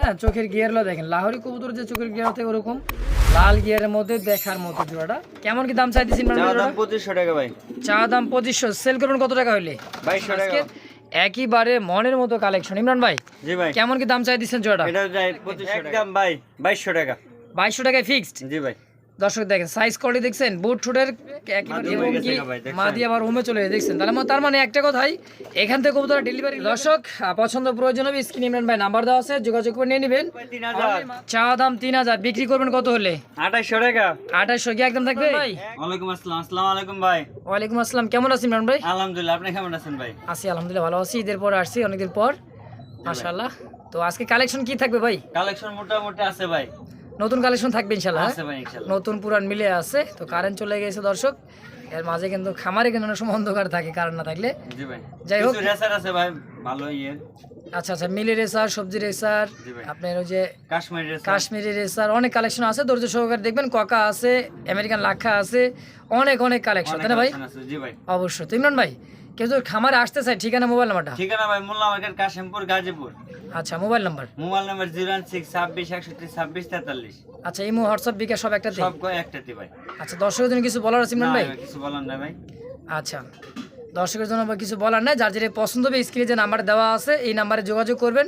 হ্যাঁ চোখের গিয়ারগুলো দেখেন। লাহরি কবুতর যে চোখের গিয়ার থাকে ওরকম লাল গিয়ারের মধ্যে দেখার মতো জোড়াটা। কেমন কি দাম চাইতেছেন দাম পঁচিশশো টাকা ভাই। চা দাম পঁচিশশো। সেল করুন কত টাকা হইলে? বাইশশো টাকা। একইবারে মনের মতো কালেকশন ইমরান ভাই জি ভাই। কেমন কি দাম চাই দিচ্ছেন জোড়াটা? এটা একদম ভাই বাইশশো টাকা। বাইশশো টাকায় ফিক্সড জি ভাই। দর্শক দেখেন সাইজ কোয়ালিটি দেখছেন বুট এবং কি ভাই, দেখছেন? মাদি আবার হোমে চলে দেখছেন? তাহলে তার মানে একটা কথাই এখান থেকে কবুতর ডেলিভারি দর্শক পছন্দ প্রয়োজন হবে স্ক্রিন ইমরান ভাই নাম্বার দেওয়া আছে যোগাযোগ করে নিয়ে নেবেন। চা দাম তিন হাজার বিক্রি করবেন কত হলে? আঠাশশো টাকা। আঠাশশো কি একদম থাকবে? ভাই। ওয়ালাইকুম আসসালাম আসসালামু আলাইকুম ভাই। ওয়ালাইকুম আসসালাম কেমন আছেন ইমরান ভাই? আলহামদুলিল্লাহ আপনি কেমন আছেন ভাই? আছি আলহামদুলিল্লাহ ভালো আছি ঈদের পর আসছি অনেকদিন পর মাশাআল্লাহ। তো আজকে কালেকশন কি থাকবে ভাই? কালেকশন মোটামুটি আছে ভাই। নতুন কালেকশন থাকবে ইনশাল্লাহ হ্যাঁ? নতুন পুরান মিলে আছে। তো কারেন্ট চলে গেছে দর্শক। এর মাঝে কিন্তু খামারে কিন্তু অনেক সময় অন্ধকার থাকে কারেন্ট না থাকলে। যাই হোক। রেসার আছে ভাই ভালো ইয়ে। আচ্ছা আচ্ছা মিলি রেসার সবজি রেসার আপনার ওই যে কাশ্মীরি রেসার। কাশ্মীরি রেসার অনেক কালেকশন আছে। ধৈর্য সহকারে দেখবেন ককা আছে আমেরিকান লাক্ষা আছে অনেক অনেক কালেকশন তাই না ভাই। অবশ্যই। তো ইমরান ভাই কেউ খামার আসতে চায় ঠিকানা মোবাইল নাম্বারটা? ঠিকানা ভাই মোল্লা মার্কেট কাশিমপুর গাজীপুর। আচ্ছা mobile number? Mobile number zero one six ছাব্বিশ একষট্টি ছাব্বিশ তেতাল্লিশ। আচ্ছা ইমো হোয়াটসঅ্যাপ বিকাশ সব একটা সব একটাতে ভাই? আচ্ছা দর্শকের জন্য কিছু বলার আছে ইমরান ভাই, কিছু বলার না ভাই। আচ্ছা। দর্শকের জন্য আবার কিছু বলার নাই। যার যেটা পছন্দ হবে স্ক্রিনে যে নাম্বার দেওয়া আছে এই নাম্বারে যোগাযোগ করবেন।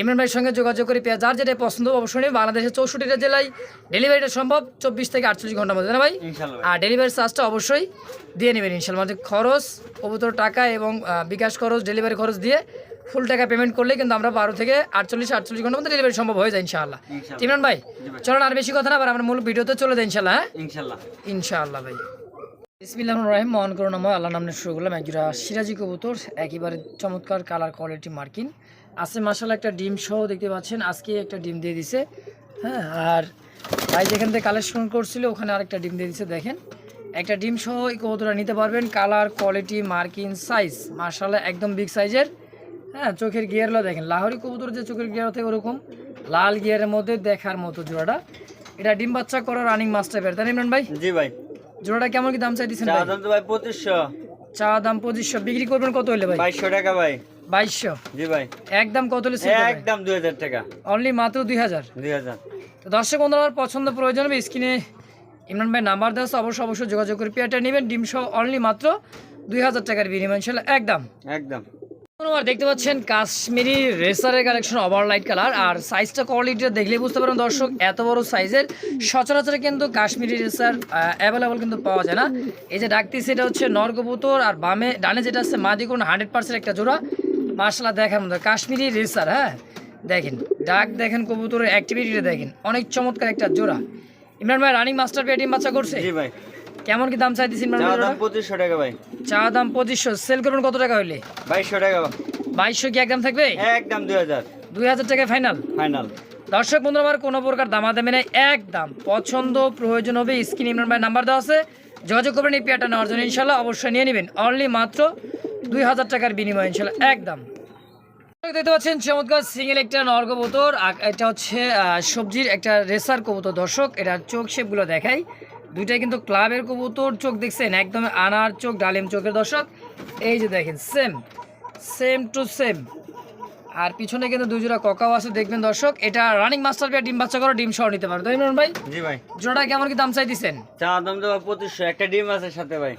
ইমরান ভাইয়ের সঙ্গে যোগাযোগ করে পেয়ে যার যেটা পছন্দ হবে অবশ্যই বাংলাদেশের চৌষট্টিটা জেলায় ডেলিভারিটা সম্ভব চব্বিশ থেকে আটচল্লিশ ঘণ্টার মধ্যে না ভাই? আর ডেলিভারি চার্জটা অবশ্যই দিয়ে নেবেন। ইনশাল্লাহ মানে খরচ কবুতর টাকা এবং বিকাশ খরচ ডেলিভারি খরচ দিয়ে ফুল টাকা পেমেন্ট করলে কিন্তু আমরা বারো থেকে আটচল্লিশ আটচল্লিশ ঘণ্টার মধ্যে ডেলিভারি সম্ভব হয়ে যায় ইনশাআল্লাহ। ইনশাল্লাহ। ইমরান ভাই। চলুন আর বেশি কথা না আবার আমরা মূল ভিডিওতে চলে যাই ইনশাল্লাহ হ্যাঁ? ইনশাল্লাহ ইনশাআল্লাহ ভাই। ইসমিল্লাহ রহিম, মহান করুণাময় আল্লাহ নামে শুরু করলাম একজোড়া সিরাজি কবুতর, একেবারে চমৎকার কালার কোয়ালিটি মার্কিন। আছে মাসাল একটা ডিম সহ দেখতে পাচ্ছেন, আজকে একটা ডিম দিয়ে দিছে। হ্যাঁ আর ভাই যেখান থেকে কালেকশন করছিল, ওখানে আরেকটা ডিম দিয়ে দিছে, দেখেন। একটা ডিম সহ এই কবুতরা নিতে পারবেন কালার কোয়ালিটি মার্কিন সাইজ মার্শাল্লাহ একদম বিগ সাইজের হ্যাঁ চোখের গিয়ারগুলো দেখেন, লাহোরি কবুতর যে চোখের গিয়ার থাকে ওরকম, লাল গিয়ারের মধ্যে দেখার মতো জোড়াটা। এটা ডিম বাচ্চা করা রানিং মাস্টার বের তাই ইমরান ভাই? জি ভাই। জোড়াটা কেমন কি দাম চাই দিচ্ছেন চা দাম তো ভাই পঁচিশশো। চা দাম পঁচিশশো। বিক্রি করবেন কত হলে ভাই? বাইশশো টাকা ভাই। বাইশশো? জি ভাই। একদম কত হলে একদম দুই হাজার টাকা। অনলি মাত্র দুই হাজার? দুই হাজার। তো দর্শক বন্ধুরা আমার পছন্দ প্রয়োজন হবে স্ক্রিনে ইমরান ভাই নাম্বার দেওয়া আছে, অবশ্যই অবশ্যই যোগাযোগ করে পেয়ারটা নেবেন। ডিম সহ অনলি মাত্র দুই হাজার টাকার বিনিময় ইনশাল্লাহ একদম। একদম। দেখতে পাচ্ছেন কাশ্মীরি রেসারের কালেকশন ওভার লাইট কালার আর সাইজটা কোয়ালিটিটা দেখলে বুঝতে পারেন দর্শক, এত বড় সাইজের সচরাচর কিন্তু কাশ্মীরি রেসার অ্যাভেলেবল কিন্তু পাওয়া যায় না। এই যে ডাকতি সেটা হচ্ছে নর কবুতর আর বামে, ডানে যেটা আছে মাদি হান্ড্রেড পার্সেন্ট একটা জোড়া। মার্শাল্লাহ দেখার মতো কাশ্মীরি রেসার হ্যাঁ? দেখেন, ডাক দেখেন কবুতরের অ্যাক্টিভিটিটা দেখেন। অনেক চমৎকার একটা জোড়া। ইমরান ভাই রানিং মাস্টার পেয়ে ডিম বাচ্চা করছে? ভাই। কেমন কি দাম চাইতেছি ইমরান চা ভাই দাম? পঁচিশশো টাকা ভাই। চা দাম পঁচিশশো। সেল করবেন কত টাকা হইলে? বাইশশো টাকা। বাইশশো কি একদম থাকবে? একদম দুই হাজার। দুই হাজার টাকা ফাইনাল ফাইনাল দর্শক বন্ধুরা আমার কোনো প্রকার দামাদামি নেই একদম পছন্দ প্রয়োজন হবে স্ক্রিন ইমরান ভাই নাম্বার দেওয়া আছে। যোগাযোগ করবেন এই পেয়ারটা নেওয়ার জন্য ইনশাল্লাহ অবশ্যই নিয়ে নেবেন। অনলি মাত্র দুই হাজার টাকার বিনিময় ইনশাল্লাহ একদম। দেখতে পাচ্ছেন চমৎকার সিঙ্গেল একটা নর কবুতর এটা হচ্ছে সবজির একটা রেসার কবুতর। দর্শক এটা চোখ শেপগুলো দেখাই। দুইটাই কিন্তু ক্লাবের কবুতর চোখ দেখছেন একদম আনার চোখ ডালিম চোখের দর্শক। এই যে দেখেন সেম সেম টু সেম আর পিছনে কিন্তু দুই জোড়া ককাও আছে দেখবেন দর্শক। এটা রানিং মাস্টার পেয়ে ডিম বাচ্চা করে ডিম সহ নিতে পারো। তাই না ভাই? জি ভাই। জোড়া কেমন কি দাম চাই দিচ্ছেন চা দাম তো পঁচিশশো একটা ডিম আছে সাথে ভাই।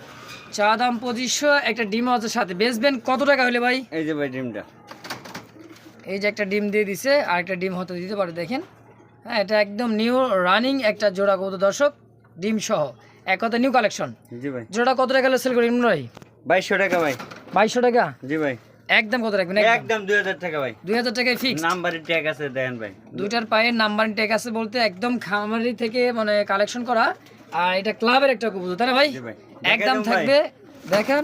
চা দাম পঁচিশশো একটা ডিম আছে সাথে। বেচবেন কত টাকা হলে ভাই? এই যে ভাই ডিমটা। এই যে একটা ডিম দিয়ে দিছে আর একটা ডিম হয়তো দিতে পারে দেখেন। হ্যাঁ এটা একদম নিউ রানিং একটা জোড়া কত দর্শক। ডিম সহ। এক কথা নিউ কালেকশন জি ভাই। জোড়া কত টাকা সেল করি ইমরান ভাই? বাইশশো টাকা ভাই। বাইশশো টাকা? জি ভাই। একদম কত রাখবেন? একদম। দুই হাজার টাকা ভাই। দুই হাজার টাকায় ফিক্স নাম্বারের ট্যাগ আছে দেখেন ভাই। দুইটার পায়ের নাম্বার টেক আছে বলতে একদম খামারি থেকে মানে কালেকশন করা। আর এটা ক্লাবের একটা কবুতর তাই না ভাই? একদম। থাকবে। দেখেন।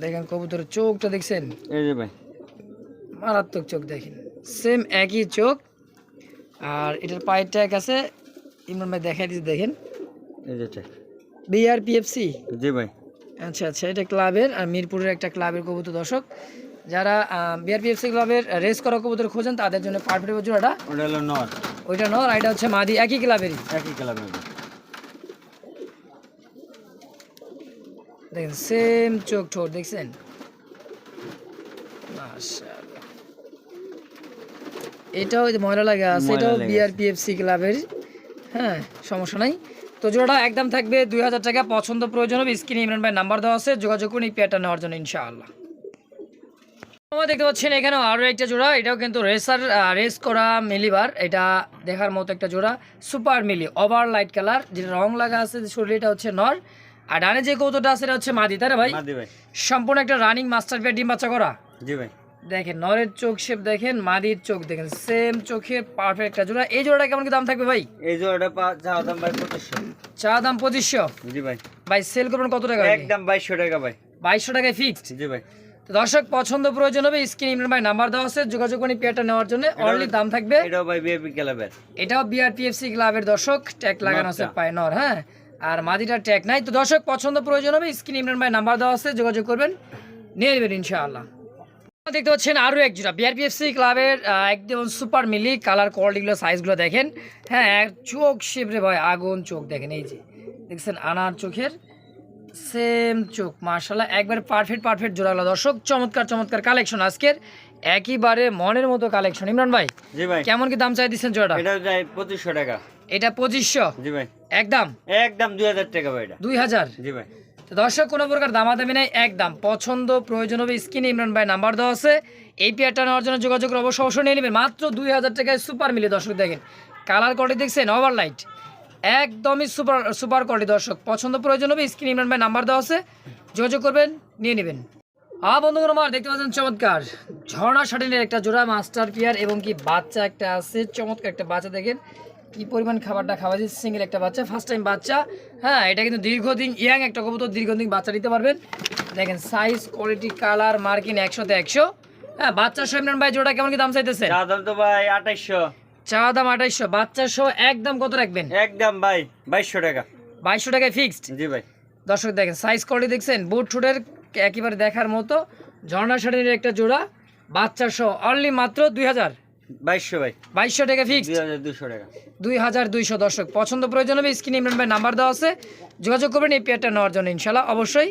দেখেন কবুতরের চোখটা দেখছেন? এই যে ভাই। মারাত্মক চোখ দেখেন। সেম একই চোখ। আর এটার পায়ের ট্যাগ আছে। ইমরান ভাই দেখাই দিচ্ছে দেখেন। এই যে ট্যাগ বিআরপিএফসি জি ভাই। আচ্ছা আচ্ছা এটা ক্লাবের আর মিরপুরের একটা ক্লাবের কবুতর দর্শক। যারা বিআরপিএফসি ক্লাবের রেস করা কবুতর খোঁজেন তাদের জন্য পারফেক্ট জোড়াটা ওটা। হলো নর। ওইটা নর আর এটা হচ্ছে মাদি একই ক্লাবেরই। একই ক্লাবের দেখেন সেম চোখ ঠোঁট দেখছেন? মাশাআল্লাহ। এটাও ময়লা লাগা আছে এটাও বিআরপিএফসি ক্লাবের হ্যাঁ সমস্যা নাই। তো জোড়াটা একদম থাকবে দুই হাজার টাকা পছন্দ প্রয়োজন হবে স্ক্রিনে ইমরান ভাই নাম্বার দেওয়া আছে যোগাযোগ করুন এই পেয়ারটা নেওয়ার জন্য ইনশাআল্লাহ। আমরা দেখতে পাচ্ছেন এখানেও আরও একটা জোড়া এটাও কিন্তু রেসার রেস করা মিলিবার এটা দেখার মতো একটা জোড়া সুপার মিলি ওভার লাইট কালার যেটা রং লাগা আছে শরীরে এটা হচ্ছে নর। আর ডানে যে কৌতোটা আছে এটা হচ্ছে মাদি তাই ভাই? সম্পূর্ণ একটা রানিং মাস্টার পেয়ার ডিম বাচ্চা করা। জি ভাই। দেখেন নরের চোখ শেপ দেখেন মাদির চোখ দেখেন সেম চোখের পারফেক্ট একটা জোড়া। এই জোড়াটা কেমন কি দাম থাকবে ভাই? এই জোড়াটা চাওয়া দাম ভাই পঁচিশশো। চা দাম পঁচিশশো? জি ভাই। ভাই সেল করবেন কত টাকা একদম বাইশশো টাকা ভাই। বাইশশো টাকায় ফিক্সড জি ভাই। তো দর্শক পছন্দ প্রয়োজন হবে স্ক্রিন ইমরান ভাই নাম্বার দেওয়া আছে যোগাযোগ করে পেয়ারটা নেওয়ার জন্য। অনলি দাম থাকবে। এটাও ভাই বিএপি ক্লাবের এটাও বিআরপিএফসি ক্লাবের দর্শক ট্যাগ লাগানো আছে নরটা। পায় নর হ্যাঁ? আর মাদিটার ট্যাগ নাই। তো দর্শক পছন্দ প্রয়োজন হবে স্ক্রিন ইমরান ভাই নাম্বার দেওয়া আছে যোগাযোগ করবেন। নিয়ে নেবেন ইনশাআল্লাহ। দেখতে পাচ্ছেন আরও এক জোড়া। বিআরপিএফসি ক্লাবের একদম সুপার মিলি কালার কোয়ালিটিগুলো সাইজগুলো দেখেন। হ্যাঁ চোখ শেপরে ভাই আগুন চোখ দেখেন এই যে। দেখছেন আনার চোখের সেম চোখ মার্শাল্লাহ একবার পারফেক্ট পারফেক্ট জোড়াগুলো দর্শক চমৎকার চমৎকার কালেকশন আজকের। একইবারে মনের মতো কালেকশন ইমরান ভাই জি ভাই। কেমন কি দাম চাই দিচ্ছেন জোড়াটা? এটা পঁচিশশো টাকা। এটা পঁচিশশো? জি ভাই। একদম? একদম দুই হাজার টাকা ভাই এটা। দুই হাজার? জি ভাই। তো দর্শক, কোনো প্রকার দামাদামি নেই, একদম। পছন্দ, প্রয়োজন হবে স্ক্রিনে ইমরান ভাই নাম্বার দেওয়া আছে। এই পেয়ারটা নেওয়ার জন্য যোগাযোগ অবশ্য অবশ্যই নিয়ে নেবেন। মাত্র দুই হাজার টাকায় সুপার মিলে দর্শক দেখেন। কালার কোয়ালিটি দেখছেন ওভার লাইট একদমই সুপার সুপার কোয়ালিটি দর্শক। পছন্দ, প্রয়োজন হবে স্ক্রিন ইমরান ভাই নাম্বার দেওয়া আছে। যোগাযোগ করবেন, নিয়ে নেবেন। হ্যাঁ বন্ধুগণ আমার দেখতে পাচ্ছেন? চমৎকার। ঝর্ণা শাটিনের একটা জোড়া, মাস্টার পিয়ার এবং কি বাচ্চা একটা আছে। চমৎকার একটা বাচ্চা দেখেন। কি পরিমাণ খাবারটা খাওয়া যাচ্ছে সিঙ্গেল একটা বাচ্চা ফার্স্ট টাইম বাচ্চা হ্যাঁ এটা কিন্তু দীর্ঘদিন ইয়াং একটা কবুতর দীর্ঘদিন বাচ্চা নিতে পারবেন। দেখেন সাইজ কোয়ালিটি কালার মার্কিং একশোতে একশো। হ্যাঁ বাচ্চা সহ ইমরান ভাই জোড়া কেমন কি দাম চাইতেছে? দাম তো ভাই আঠাইশশো। চা দাম আঠাইশশো। বাচ্চা সহ একদম কত রাখবেন? একদম ভাই বাইশশো টাকা। বাইশশো টাকায় ফিক্সড জি ভাই। দর্শক দেখেন সাইজ কোয়ালিটি দেখছেন বুট ঠুটের একেবারে দেখার মতো। ঝর্ণা শাড়ির একটা জোড়া বাচ্চা সহ অনলি মাত্র দুই হাজার। বাইশশো ভাই। বাইশশো টাকা ফিক্সড দুশো টাকা। দুই হাজার দুইশো দর্শক পছন্দ প্রয়োজন হবে স্ক্রিনে ইমরান ভাই নাম্বার দেওয়া আছে। যোগাযোগ করবেন এই পেয়ারটা নেওয়ার জন্য ইনশাল্লাহ অবশ্যই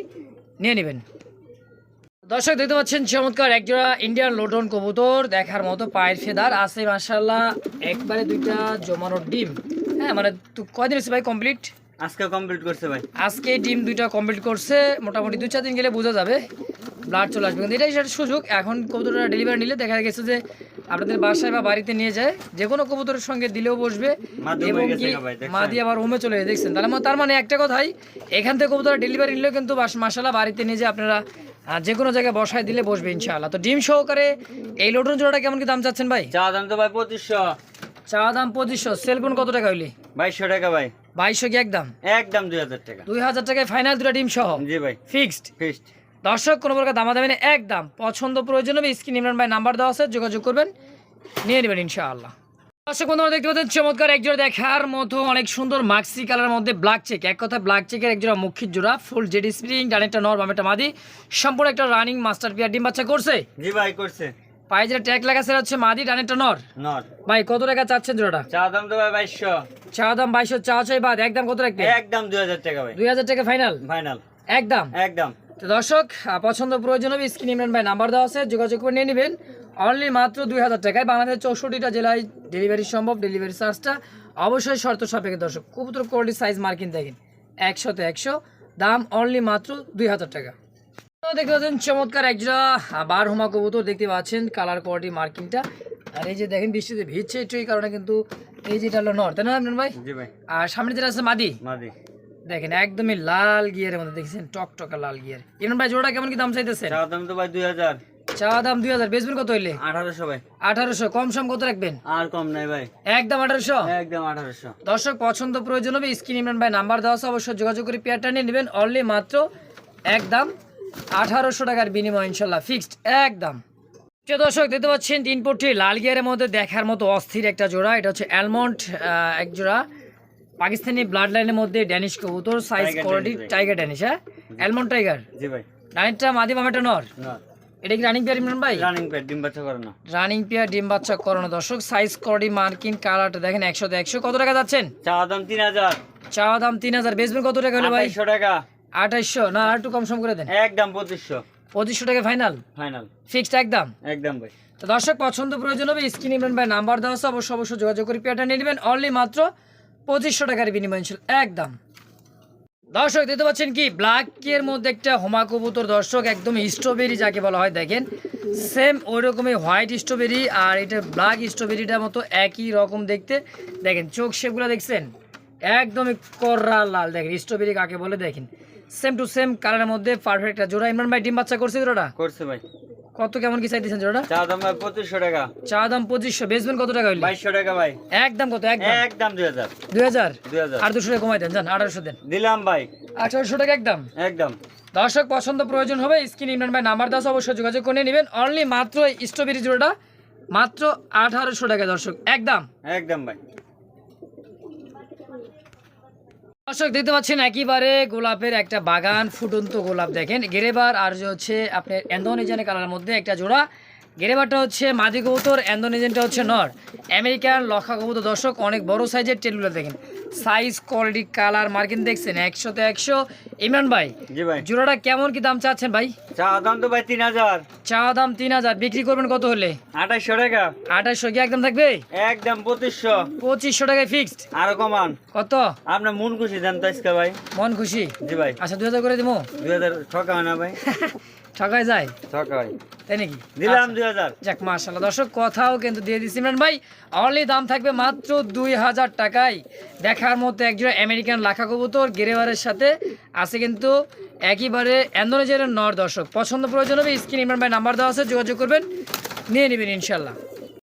নিয়ে নেবেন। দর্শক দেখতে পাচ্ছেন চমৎকার একজোড়া ইন্ডিয়ান লোটন কবুতর দেখার মতো পায়ের ফেদার। আছে মার্শাল্লাহ একবারে দুইটা জমানো ডিম। হ্যাঁ মানে কয়দিন হচ্ছে ভাই কমপ্লিট আজকে কমপ্লিট করছে ভাই। আজকে ডিম দুইটা কমপ্লিট করছে মোটামুটি দুই চার দিন গেলে বোঝা যাবে। ব্লাড চলে আসবে। কিন্তু এটাই সেটা সুযোগ। এখন কবুতরটা ডেলিভারি নিলে দেখা গেছে যে আপনাদের বাসায় বা বাড়িতে নিয়ে যায় যে কোনো কবুতরের সঙ্গে দিলেও বসবে এবং কি? মা দিয়ে আবার হোমে চলে যায় দেখছেন? তাহলে তার মানে একটা কথাই এখান থেকে কবুতর ডেলিভারি নিলেও কিন্তু মাসালা বাড়িতে নিয়ে যে আপনারা যে কোনো জায়গায় বসায় দিলে বসবে ইনশাআল্লাহ। তো ডিম সহকারে এই লোটন জোড়াটা কেমন কি দাম চাচ্ছেন ভাই? চা দাম তো ভাই পঁচিশশো। চা দাম পঁচিশশো সেলফোন কত টাকা হইলি? বাইশশো টাকা ভাই। বাইশশো কি একদম? একদম দুই হাজার টাকা। দুই হাজার টাকায় ফাইনাল দুটা ডিম সহ? জি ভাই। ফিক্সড ফিস্ট দর্শক কোনো প্রকার দামা দামি নেই, একদম। পছন্দ প্রয়োজন হবে স্ক্রিন ইমরান ভাই নাম্বার দেওয়া আছে যোগাযোগ করবেন নিয়ে নেবেন ইনশাআল্লাহ। দর্শক বন্ধুরা দেখতে পাচ্ছেন চমৎকার একজোড়া দেখার মতো অনেক সুন্দর মাক্সি কালার মধ্যে ব্ল্যাক চেক এক কথা ব্ল্যাক চেকের একজোড়া মুখির জোড়া ফুল জেডি স্প্রিং ডানেরটা নর বামেরটা মাদি। সম্পূর্ণ একটা রানিং মাস্টার পিয়ার ডিম বাচ্চা করছে? জি ভাই করছে। পায়ে যেটা ট্যাগ লাগাছে সেটা হচ্ছে মাদি ডানেরটা নর নট ভাই কত টাকা চাচ্ছেন জোড়াটা? চা দাম তো ভাই বাইশশো। চা দাম বাইশশো চা চাই বাদ একদম কত রাখবে? একদম দুই হাজার টাকা ভাই। দুই হাজার টাকা ফাইনাল ফাইনাল একদম? একদম। তো দর্শক পছন্দ প্রয়োজন হবে স্ক্রিন ইমরান ভাই নাম্বার দেওয়া আছে যোগাযোগ করে নিয়ে নেবেন। অনলি মাত্র দুই হাজার টাকায় বাংলাদেশের চৌষট্টিটা জেলায় ডেলিভারি সম্ভব ডেলিভারি চার্জটা অবশ্যই শর্ত সাপেক্ষে দর্শক কবুতর কোয়ালিটি সাইজ মার্কিং দেখেন একশোতে একশো দাম অনলি মাত্র দুই হাজার টাকা। দেখতে পাচ্ছেন চমৎকার একজোড়া বার হোমা কবুতর দেখতে পাচ্ছেন কালার কোয়ালিটি মার্কিংটা আর এই যে দেখেন বৃষ্টিতে ভিজছে একটু এই কারণে কিন্তু এই যেটা হলো নর তাই না ভাই? ভাই। আর সামনে যেটা আছে মাদি? মাদি। দেখেন একদমই লাল গিয়ারের মধ্যে দেখছেন টকটকা লাল গিয়ার। ইমরান ভাই জোড়া কেমন কি দাম চাইতেছেন? চা দাম তো ভাই দুই হাজার। চা দাম দুই হাজার বেচবেন কত হইলে? আঠারোশো ভাই। আঠারোশো কম সম কত রাখবেন? আর কম নাই ভাই। একদম আঠারোশো? একদম আঠারোশো। দর্শক পছন্দ প্রয়োজন হবে স্ক্রিন ইমরান ভাই নাম্বার দেওয়া আছে অবশ্যই যোগাযোগ করে পেয়ারটা নিয়ে নেবেন। অনলি মাত্র একদম আঠারোশো টাকার বিনিময় ইনশাল্লাহ ফিক্সড একদম। প্রিয় দর্শক দেখতে পাচ্ছেন তিন পট্টি লাল গিয়ারের মধ্যে দেখার মতো অস্থির একটা জোড়া। এটা হচ্ছে অ্যালমন্ড এক জোড়া। পাকিস্তানি ব্লাড লাইনের মধ্যে ড্যানিশ কবুতর সাইজ কোয়ালিটি টাইগার ড্যানিশ হ্যাঁ? অ্যালমন্ড টাইগার জি ভাই। ডাইনটা মাদি মামাটা নর? এটা কি রানিং পেয়ার ইমরান ভাই? রানিং প্যাড ডিম বাচ্চা করে না। রানিং পেয়ার ডিম বাচ্চা করানো দর্শক সাইজ কোয়ালিটি মার্কিং কালারটা দেখেন একশো একশো। কত টাকা যাচ্ছেন? চা দাম তিন হাজার। চাওয়া দাম তিন হাজার। বেচবেন কত টাকা হলো ভাই? টাকা। আঠাইশশো। না আর একটু কম সম করে দেন। একদম পঁচিশশো। পঁচিশশো টাকা ফাইনাল ফাইনাল ফিক্সড একদম? একদম ভাই। তো দর্শক পছন্দ প্রয়োজন হবে। স্ক্রিন ইমরান ভাই নাম্বার দেওয়া আছে। অবশ্যই অবশ্যই যোগাযোগ করে পেয়ারটা নিয়ে নেবেন। অনলি মাত্র পঁচিশশো টাকার বিনিময় ছিল, একদম। দর্শক, দেখতে পাচ্ছেন কি? ব্ল্যাক এর মধ্যে একটা হোমা কবুতর, দর্শক, একদম স্ট্রবেরি যাকে বলা হয়, দেখেন। সেম ওই রকমই হোয়াইট স্ট্রবেরি আর এটা ব্ল্যাক স্ট্রবেরিটার মতো একই রকম দেখতে। দেখেন, চোখ শেপগুলো দেখছেন? একদমই কররা লাল, দেখেন স্ট্রবেরি কাকে বলে, দেখেন। সেম টু সেম কালারের মধ্যে পারফেক্ট জোড়া। ইমরান ভাই, ডিম বাচ্চা করছে জোড়াটা? করছে ভাই। কত কেমন কি চাইতেছেন জোড়াটা? চা দাম ভাই পঁচিশশো টাকা। চা দাম পঁচিশশো বেচবেন কত টাকা হইলে? বাইশশো টাকা ভাই। একদম কত একদম? একদম দুই হাজার। দুই হাজার? দুই হাজার। আর দুশো টাকা কমাই দেন জান আঠারোশো দেন। দিলাম ভাই। আঠারোশো টাকা একদম? একদম। দর্শক পছন্দ প্রয়োজন হবে স্ক্রিন ইমরান ভাই নাম্বার দাস অবশ্যই যোগাযোগ করে নেবেন। অনলি মাত্র স্ট্রবেরি জোড়াটা মাত্র আঠারোশো টাকা দর্শক। একদম? একদম ভাই। দর্শক, দেখতে পাচ্ছেন একেবারে গোলাপের একটা বাগান, ফুটন্ত গোলাপ দেখেন। গেরেবার আর যে হচ্ছে আপনার অ্যান্ডোনেজিয়ানের কালারের মধ্যে একটা জোড়া। গেরেবারটা হচ্ছে মাদি কবুতর অ্যান্ডোনেজিয়ানটা হচ্ছে নর। আমেরিকান লক্ষা কবুতর দর্শক অনেক বড় সাইজের টেলগুলো দেখেন। সাইজ কোয়ালিটি কালার মার্কিন দেখছেন একশোতে একশো। ইমরান ভাই জোড়াটা কেমন কি দাম চাচ্ছেন ভাই? চা দাম তো ভাই তিন হাজার। চা দাম তিন হাজার বিক্রি করবেন কত হলে? আঠাইশশো টাকা। আঠাশশো কি একদম থাকবে? একদম পঁচিশশো। পঁচিশশো টাকায় ফিক্সড আরও কমান। কত? আপনার মন খুশি দেন তো ভাই? মন খুশি? জি ভাই। আচ্ছা দুই হাজার করে দেবো দুই হাজার হয় না ভাই। ঠকায় যায়? ভাই তাই নাকি? দিলাম দুই হাজার। যাক মাশাল্লাহ দর্শক কথাও কিন্তু দিয়ে দিচ্ছি। ইমরান ভাই অনলি দাম থাকবে মাত্র দুই হাজার টাকায়। দেখার মতো একজন আমেরিকান লাখা কবুতর গেরেবারের সাথে আছে কিন্তু একইবারে অ্যান্ডোনেজিয়ার নর দর্শক। পছন্দ প্রয়োজন হবে স্ক্রিন ইমরান ভাই নাম্বার দেওয়া আছে যোগাযোগ করবেন নিয়ে নেবেন ইনশাল্লাহ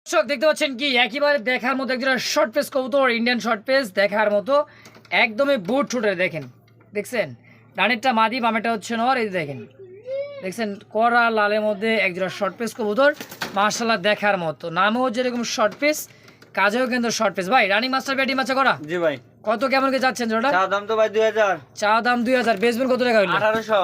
দর্শক দেখতে পাচ্ছেন কি? একইবারে দেখার মতো একজন শর্ট পেস কবুতর ইন্ডিয়ান শর্ট পেস দেখার মতো একদমই বুট ছুটে দেখেন। দেখছেন? ডানেরটা মাদি বামেটা হচ্ছে নর এই দেখেন। দেখছেন কড়া লালের মধ্যে একজোড়া শর্ট পিস কবুতর মার্শাল্লাহ দেখার মতো। নামেও যেরকম শর্ট পেস কাজেও কিন্তু শর্ট পেস ভাই রানিং মাস্টার ব্যাটি মাছা করা? জি ভাই। কত কেমন কি যাচ্ছেন জোড়া চা দাম তো ভাই দুই হাজার। চা দাম দুই হাজার। বেচবেন কত টাকা হইল? আঠারোশো।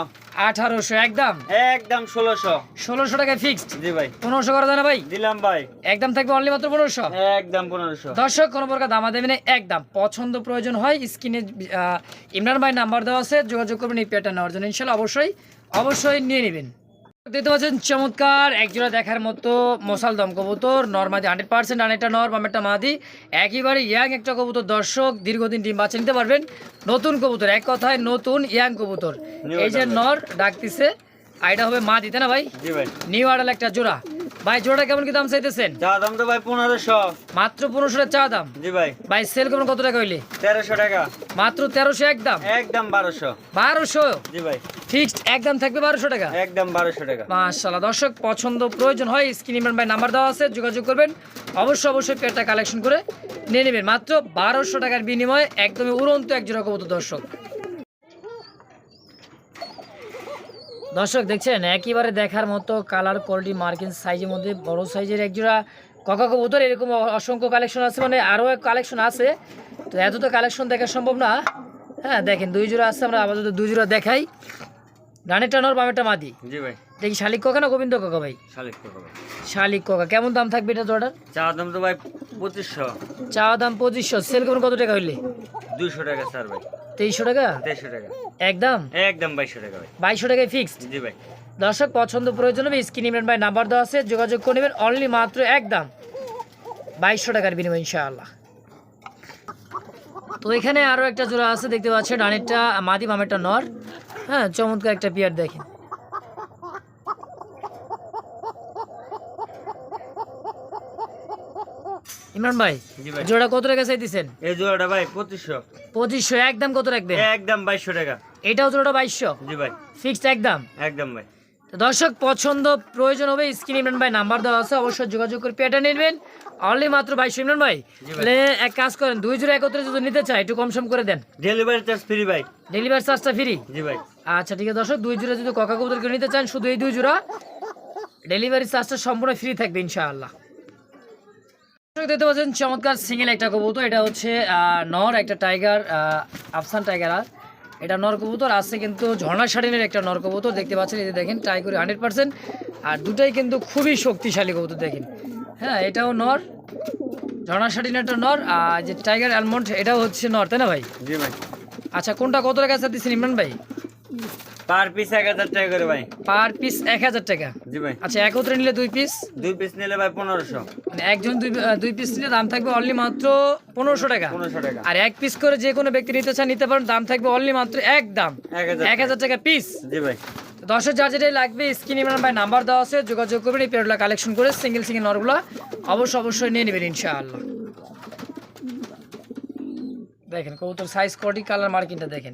আঠারোশো একদম? একদম ষোলোশো। ষোলোশো টাকায় ফিক্সড জি ভাই। পনেরোশো করা যায় না ভাই? দিলাম ভাই। একদম থাকবে অনলি মাত্র পনেরোশো? একদম পনেরোশো। দর্শক কোনো প্রকার দামা দেবেন একদম। পছন্দ প্রয়োজন হয় স্ক্রিনে ইমরান ভাই নাম্বার দেওয়া আছে যোগাযোগ করবেন এই পেয়ারটা নেওয়ার জন্য। ইনশাল্লাহ অবশ্যই অবশ্যই নিয়ে নেবেন। দেখতে পাচ্ছেন চমৎকার একজোড়া দেখার মতো মশাল দম কবুতর। নর্মাদি হান্ড্রেড পার্সেন্ট আনেরটা নর একটা মাদি। একইবারে ইয়াং একটা কবুতর। দর্শক দীর্ঘদিন ডিম বাঁচে নিতে পারবেন। নতুন কবুতর এক কথায় নতুন ইয়াং কবুতর। এই যে নর ডাকতেছে। আর এটা হবে মা দিতে না ভাই? ভাই। নিউ আডাল একটা জোড়া। ভাই জোড়া কেমন কি দাম চাইতেছেন? চা দাম তো ভাই পনেরোশো। মাত্র পনেরোশো চা দাম? জি ভাই। ভাই সেল করুন কত টাকা হইলে? তেরোশো টাকা। মাত্র তেরোশো একদম একদম বারোশো। বারোশো? জি ভাই। ফিক্সড একদম থাকবে বারোশো টাকা? একদম বারোশো টাকা। মাশাল্লাহ দর্শক পছন্দ প্রয়োজন হয় স্ক্রিন ইমরান ভাই নাম্বার দেওয়া আছে যোগাযোগ করবেন। অবশ্যই অবশ্যই পেয়ারটা কালেকশন করে নিয়ে নেবেন। মাত্র বারোশো টাকার বিনিময়ে একদমই উড়ন্ত এক জোড়া কবুতর দর্শক। দর্শক দেখছেন একেবারে দেখার মতো কালার কোয়ালিটি মার্কিন সাইজের মধ্যে বড় সাইজের এক জোড়া ককা কবুতর এরকম অসংখ্য কালেকশন আছে মানে আরও এক কালেকশন আছে। তো এত তো কালেকশন দেখা সম্ভব না। হ্যাঁ দেখেন দুই জোড়া আছে আমরা আপাতত দুই জোড়া দেখাই। গানেরটা নর বামেরটা মাদি। জি ভাই। দেখি শালিক কাকা না গোবিন্দ কাকা ভাই? শালিক ভাই। শালিক কাকা কেমন দাম থাকবে এটা জোড়ার চা দাম তো ভাই পঁচিশশো। চা দাম পঁচিশশো সেল করুন কত টাকা হইলে? দুইশো টাকা স্যার ভাই। তেইশশো টাকা? তেইশশো টাকা। একদম? একদম বাইশশো টাকা ভাই। বাইশশো টাকায় ফিক্সড জি ভাই। দর্শক পছন্দ প্রয়োজন হবে স্ক্রিন ইমরান ভাই নাম্বার দেওয়া আছে যোগাযোগ করে নেবেন অনলি মাত্র একদম বাইশশো টাকার বিনিময় ইনশাআল্লাহ। তো এখানে আরও একটা জোড়া আছে দেখতে পাচ্ছেন ডানেরটা মাদি মামেরটা নর। হ্যাঁ চমৎকার একটা পিয়ার দেখেন। ইমরান ভাই জোড়া কত টাকা চাইতেছেন? এই জোড়াটা ভাই পঁচিশশো। পঁচিশশো একদম কত রাখবেন? একদম বাইশশো টাকা। এটাও জোড়াটা বাইশশো? জি ভাই। ফিক্সড একদম একদম ভাই। তো দর্শক পছন্দ প্রয়োজন হবে স্ক্রিন ইমরান ভাই নাম্বার দেওয়া আছে অবশ্যই যোগাযোগ করে পেটা নেবেন। অনলি মাত্র বাইশশো ইমরান ভাই। তাহলে এক কাজ করেন দুই জোড়া একত্রে যদি নিতে চাই একটু কম সম করে দেন। ডেলিভারি চার্জ ফ্রি ভাই। ডেলিভারি চার্জটা ফ্রি জি ভাই। আচ্ছা ঠিক আছে দর্শক দুই জোড়া যদি ককা কবুতর করে নিতে চান শুধু এই দুই জোড়া। ডেলিভারি চার্জটা সম্পূর্ণ ফ্রি থাকবে ইনশাআল্লাহ। দেখতে পাচ্ছেন চমৎকার সিঙ্গেল একটা কবুতর। এটা হচ্ছে নর একটা টাইগার আফসান টাইগার আর। এটা নর কবুতর আছে কিন্তু ঝর্ণা শাড়িনের একটা নর কবুতর। দেখতে পাচ্ছেন এই যে দেখেন টাইগরি হান্ড্রেড পার্সেন্ট। আর দুটাই কিন্তু খুবই শক্তিশালী কবুতর দেখেন। হ্যাঁ এটাও নর ঝর্ণা শাড়িনের একটা নর আর যে টাইগার অ্যালমন্ড এটাও হচ্ছে নর তাই না ভাই? জি ভাই। আচ্ছা কোনটা কত টাকা দিচ্ছেন ইমরান ভাই? পার পিস এক হাজার টাকা করে ভাই। পার পিস এক হাজার টাকা? জি ভাই। আচ্ছা একত্রে নিলে দুই পিস দুই পিস নিলে ভাই পনেরোশো। মানে একজন দুই দুই পিস নিলে দাম থাকবে অনলি মাত্র পনেরোশো টাকা? পনেরোশো টাকা। আর এক পিস করে যে কোনো ব্যক্তি নিতে চান নিতে পারেন দাম থাকবে অনলি মাত্র এক দাম। এক হাজার এক হাজার টাকা পিস জি ভাই। দশের যার যেটাই লাগবে স্ক্রিন ইমরান ভাই নাম্বার দেওয়া আছে যোগাযোগ করবেন এই পেরোলা কালেকশন করে সিঙ্গেল সিঙ্গেল নরগুলো অবশ্যই অবশ্যই নিয়ে নেবেন ইনশাআল্লাহ। দেখেন কবুতর সাইজ কোয়ালিটি কালার মার্কিংটা দেখেন।